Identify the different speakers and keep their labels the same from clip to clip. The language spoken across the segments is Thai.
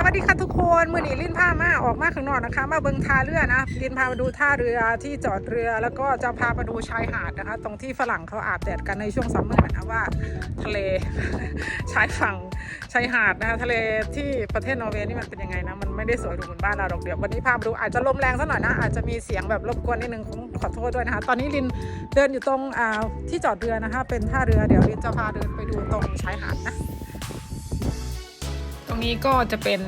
Speaker 1: สวัสดีค่ะทุกคนมื่อนี้ลินพามาออกมาข้างนอกนะคะ มาเบิงท่าเรือนะลินพามาดูท่าเรือที่จอดเรือแล้วก็จะพามาดูชายหาดนะคะ ตรงที่ฝรั่งเขาอาบแดดกันในช่วงซัมเมอร์นะว่า ทะเลชายฝั่งชายหาดนะคะทะเลที่ประเทศนอร์เวย์นี่มันเป็นยังไงนะมันไม่ได้สวยดูเหมือนบ้านเราหรอกเดี๋ยววันนี้พามาดูอาจจะลมแรงสักหน่อยนะอาจจะมีเสียงแบบรบกวนนิดนึงขอขอโทษด้วยนะคะ ตอนนี้ลินเดินอยู่ตรงที่จอดเรือนะคะ เป็นท่าเรือเดี๋ยวลินจะพาเดินไปดูตรงชายหาดนะ งนี้ก็จะเป็น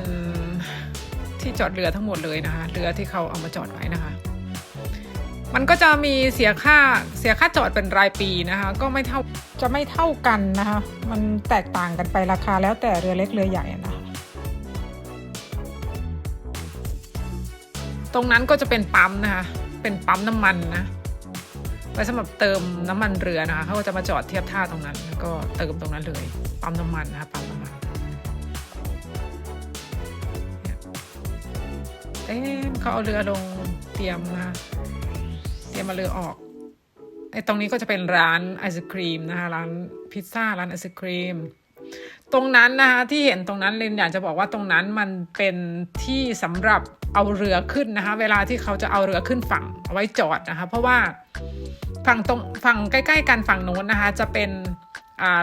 Speaker 1: ที่จอดเรือทั้งหมดเลยนะคะ เรือที่เขาเอามาจอดไว้นะคะ มันก็จะมีเสียค่าเสียค่าจอดเป็นรายปีนะคะ ก็ไม่เท่าจะไม่เท่ากันนะคะ มันแตกต่างกันไปราคาแล้วแต่เรือเล็กเรือใหญ่นะคะ ตรงนั้นก็จะเป็นปั๊มนะคะ เป็นปั๊มน้ำมันนะไว้สำหรับเติมน้ำมันเรือนะคะเขาก็จะมาจอดเทียบท่าตรงนั้น แล้วก็เติมตรงนั้นเลย ปั๊มน้ำมันนะคะปั๊มน้ำมัน เอ๊ะเขาเอาเรือลงเตรียมนะคะเตรียมมาเรือออกไอ้ตรงนี้ก็จะเป็นร้านไอศครีมนะคะร้านพิซซ่าร้านไอศครีมตรงนั้นนะคะที่เห็นตรงนั้นเลนอยากจะบอกว่าตรงนั้นมันเป็นที่สำหรับเอาเรือขึ้นนะคะเวลาที่เขาจะเอาเรือขึ้นฝั่งเอาไว้จอดนะคะเพราะว่าฝั่งตรงฝั่งใกล้ ๆ กันฝั่งโน้นนะคะจะเป็น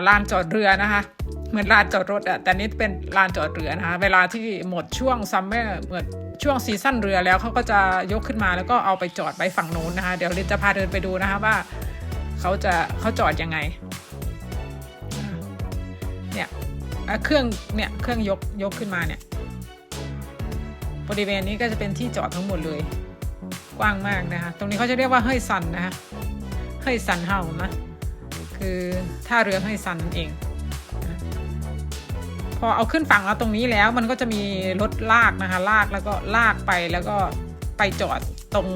Speaker 1: ลานจอดเรือนะคะ เหมือนลานจอดรถอะแต่นี่เป็นลานจอดเรือนะคะ เวลาที่หมดช่วงซัมเมอร์หมดช่วงซีซั่นเรือแล้วเขาก็จะยกขึ้นมาแล้วก็เอาไปจอดไว้ฝั่งโน้นนะคะ เดี๋ยวลินจะพาเดินไปดูนะคะว่าเขาจะเขาจอดยังไง เนี่ยเครื่องเนี่ยเครื่องยกยกขึ้นมาเนี่ยบริเวณนี้ก็จะเป็นที่จอดทั้งหมดเลย กว้างมากนะคะ ตรงนี้เขาจะเรียกว่าเฮ้ยซันนะคะเฮ้ยซันเฮานะ คือท่าเรือเฮ้ยซันนั่นเอง พอเอาขึ้นฝั่งแล้วตรงนี้แล้วมันก็จะมีรถลากนะคะ ลากแล้วก็ลากไปแล้วก็ไปจอดตรง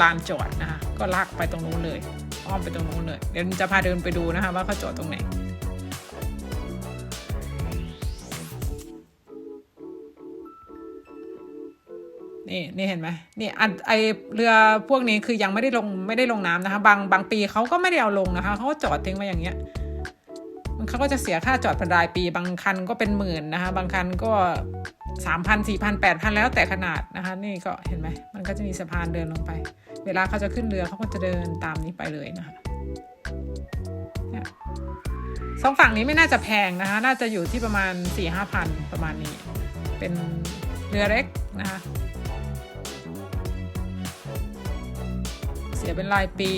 Speaker 1: ลานจอดนะคะ ก็ลากไปตรงนู้นเลย อ้อมไปตรงนู้นเลย เดี๋ยวจะพาเดินไปดูนะคะ ว่าเขาจอดตรงไหนนี่นี่เห็นไหมนี่อันไอเรือพวกนี้คือยังไม่ได้ลงไม่ได้ลงน้ำนะคะ บางบางปีเขาก็ไม่ได้เอาลงนะคะเขาจอดทิ้งไว้อย่างเงี้ย เขาก็จะเสียค่าจอดเป็นรายปี บางคันก็เป็นหมื่นนะคะ บางคันก็สามพันสี่พันแปดพันแล้วแต่ขนาดนะคะ นี่ก็เห็นไหมมันก็จะมีสะพานเดินลงไป เวลาเขาจะขึ้นเรือเขาก็จะเดินตามนี้ไปเลยนะคะเนี่ยสองฝั่งนี้ไม่น่าจะแพงนะคะ น่าจะอยู่ที่ประมาณสี่ห้าพันประมาณนี้ เป็นเรือเล็กนะคะ เสียเป็นรายปี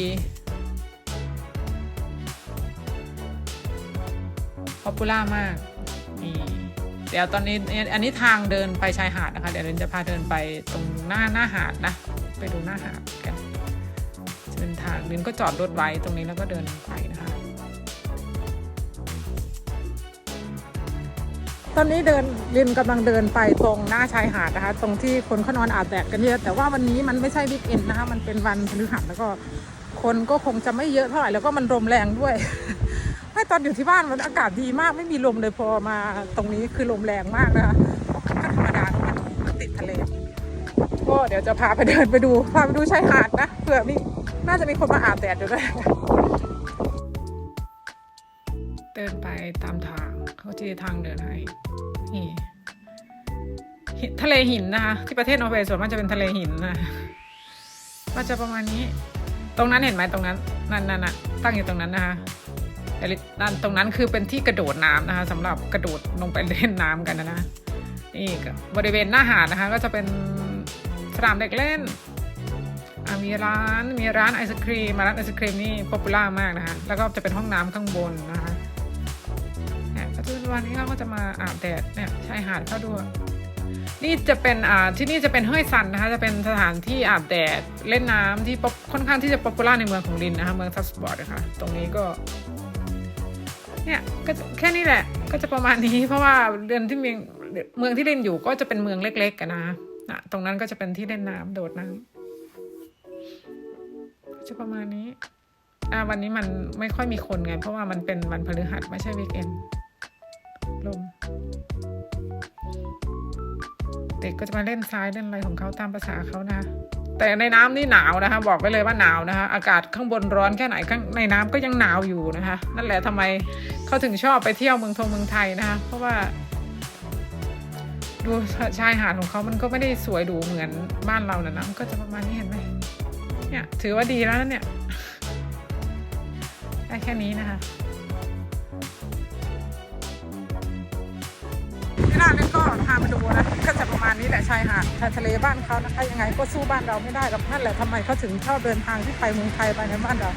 Speaker 1: ป๊อปปูล่ามากนี่เดี๋ยวตอนนี้อันนี้ทางเดินไปชายหาดนะคะ เดี๋ยวเรนจะพาเดินไปตรงหน้าหน้าหาดนะ ไปดูหน้าหาดกันจะเป็นทางเรนก็จอดรถไว้ตรงนี้แล้วก็เดินไปนะคะ ตอนนี้เดินลินกำลังเดินไปตรงหน้าชายหาดนะคะ ตรงที่คนเขานอนอาบแดดกันเยอะแต่ว่าวันนี้มันไม่ใช่วิกเอนนะคะ มันเป็นวันพฤหัสแล้วก็คนก็คงจะไม่เยอะเท่าไหร่แล้วก็มันลมแรงด้วย ไม่ตอนอยู่ที่บ้านมันอากาศดีมากไม่มีลมเลยพอมาตรงนี้คือลมแรงมากนะคะถ้าธรรมดามันติดทะเลก็เดี๋ยวจะพาไปเดินไปดูพาไปดูชายหาดนะเผื่อมีน่าจะมีคนมาอาบแดดอยู่ด้วยเดินไปตามทางเขาจะทางเดินให้นี่หินทะเลหินนะคะที่ประเทศนอร์เวย์ส่วนมากจะเป็นทะเลหินนะก็จะประมาณนี้ ตรงนั้นเห็นไหมตรงนั้นนั่นนั่นน่ะตั้งอยู่ตรงนั้นนะคะ แต่นั่นตรงนั้นคือเป็นที่กระโดดน้ำนะคะสำหรับกระโดดลงไปเล่นน้ำกันนะนะนี่บริเวณหน้าหาดนะคะ ก็จะเป็นสนามเด็กเล่นมีร้านมีร้านไอศครีมมาร้านไอศครีมนี่ป๊อปปูล่ามากนะคะแล้วก็จะเป็นห้องน้ำข้างบนนะคะเนี่ยก็จะวันนี้เขาก็จะมาอาบแดดเนี่ยชายหาดเข้าด้วยนี่จะเป็นอ่าที่นี่จะเป็นเฮ้ยซันนะคะ จะเป็นสถานที่อาบแดดเล่นน้ำที่ค่อนข้างที่จะป๊อปปูล่าในเมืองของลินนะคะ เมืองซับสปอร์ตนะคะ ตรงนี้ก็ เนี่ยก็แค่นี้แหละ ก็จะประมาณนี้ เพราะว่าเดือนที่เมืองเมืองที่เล่นอยู่ก็จะเป็นเมืองเล็กๆกันนะนะตรงนั้นก็จะเป็นที่เล่นน้ำโดดน้ำจะประมาณนี้อ่าวันนี้มันไม่ค่อยมีคนไง เพราะว่ามันเป็นวันพฤหัสไม่ใช่วีคเอนลมเด็กก็จะมาเล่นทรายเล่นอะไรของเขาตามภาษาเขานะ แต่ในน้ำนี่หนาวนะคะ บอกไว้เลยว่าหนาวนะคะ อากาศข้างบนร้อนแค่ไหนข้างในน้ำก็ยังหนาวอยู่นะคะ นั่นแหละทำไมเขาถึงชอบไปเที่ยวเมืองทงเมืองไทยนะคะ เพราะว่า ดูชายหาดของเขามันก็ไม่ได้สวยหรูเหมือนบ้านเรานะนะก็จะประมาณนี้เห็นไหมเนี่ย ถือว่าดีแล้วนะเนี่ยได้แค่นี้นะคะ ที่ร้านนี้ก็พามาดูนะก็จะประมาณนี้แหละชายหาดชายทะเลบ้านเขานะคะยังไงก็สู้บ้านเราไม่ได้กับนั่นแหละทำไมเขาถึงชอบเดินทางที่ไปเมืองไทยไปในบ้านเรา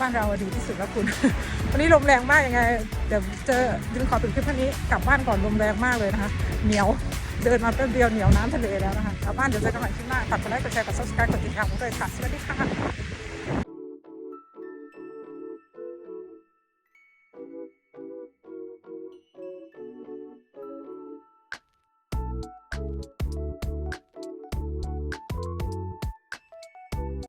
Speaker 1: บ้านเราอดีที่สุดแล้วคุณ วันนี้ลมแรงมากยังไง เดี๋ยวเจอดินขอปิดคลิปท่านี้กลับบ้านก่อนลมแรงมากเลยนะคะ เหนียว เดินมาแป๊บเดียวเหนียวน้ำทะเลแล้วนะคะกลับบ้านเดี๋ยวเจอกันใหม่คลิปหน้าฝากกดไลค์กดแชร์กด subscribe กดติดตามผมด้วยค่ะ สวัสดีค่ะ